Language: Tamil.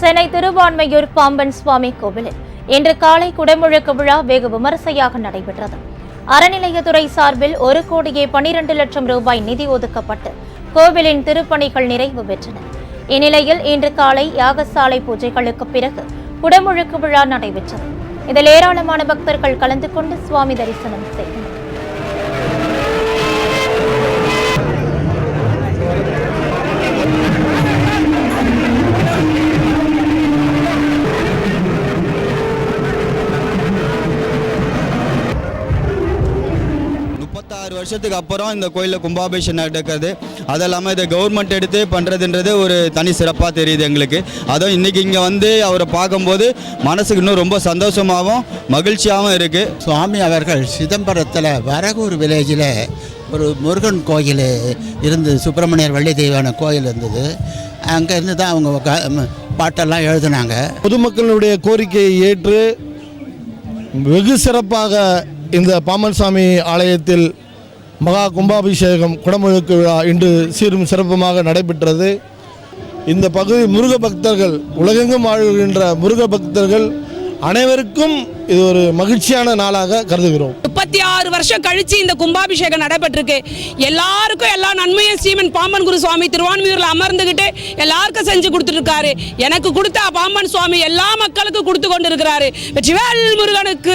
சென்னை திருவான்மையூர் பாம்பன் சுவாமி கோவிலில் இன்று காலை குடமுழுக்கு விழா வெகு விமரிசையாக நடைபெற்றது. அறநிலையத்துறை சார்பில் ஒரு கோடியே பனிரெண்டு லட்சம் ரூபாய் நிதி ஒதுக்கப்பட்டு கோவிலின் திருப்பணிகள் நிறைவு பெற்றன. இந்நிலையில் இன்று காலை யாகசாலை பூஜைகளுக்கு பிறகு குடமுழுக்கு விழா நடைபெற்றது. இதில் ஏராளமான பக்தர்கள் கலந்து கொண்டு சுவாமி தரிசனம் செய்தனர். முப்பத்தாறு வருஷத்துக்கு அப்புறம் இந்த கோயிலில் கும்பாபிஷேகம் நடக்கிறது. அது இல்லாமல் இதை கவர்மெண்ட் எடுத்து பண்ணுறதுன்றது ஒரு தனி சிறப்பாக தெரியுது எங்களுக்கு. அதுவும் இன்றைக்கி இங்கே வந்து அவரை பார்க்கும்போது மனசுக்கு இன்னும் ரொம்ப சந்தோஷமாகவும் மகிழ்ச்சியாகவும் இருக்குது சுவாமி அவர்கள் சிதம்பரத்தில் வரகூர் வில்லேஜில் ஒரு முருகன் கோயில் இருந்து சுப்பிரமணியர் வள்ளி தெய்வான கோயில் இருந்தது. அங்கே இருந்து தான் அவங்க பாட்டெல்லாம் எழுதுனாங்க. பொதுமக்களுடைய கோரிக்கையை ஏற்று வெகு சிறப்பாக இந்த பாமன் சாமி ஆலயத்தில் மகா கும்பாபிஷேகம் குடமுழுக்கு விழா இன்று சீரும் சிறப்புமாக நடைபெற்றது. இந்த பகுதி முருக பக்தர்கள் உலகெங்கும் வாழ்கின்ற முருக பக்தர்கள் அனைவருக்கும் இது ஒரு மகிழ்ச்சியான நாளாக கருதுகிறோம். முப்பத்தி ஆறு வருஷம் கழிச்சு இந்த கும்பாபிஷேகம் நடைபெற்றிருக்கு. எல்லாருக்கும் எல்லா நன்மையும் சீமன் பாம்பன் குரு சுவாமி திருவான்மியூரில் அமர்ந்துகிட்டு எல்லாருக்கும் செஞ்சு கொடுத்துருக்காரு எனக்கு கொடுத்த பாம்பன் சுவாமி எல்லா மக்களுக்கும் கொடுத்து கொண்டு இருக்கிறாரு வெற்றிவேல் முருகனுக்கு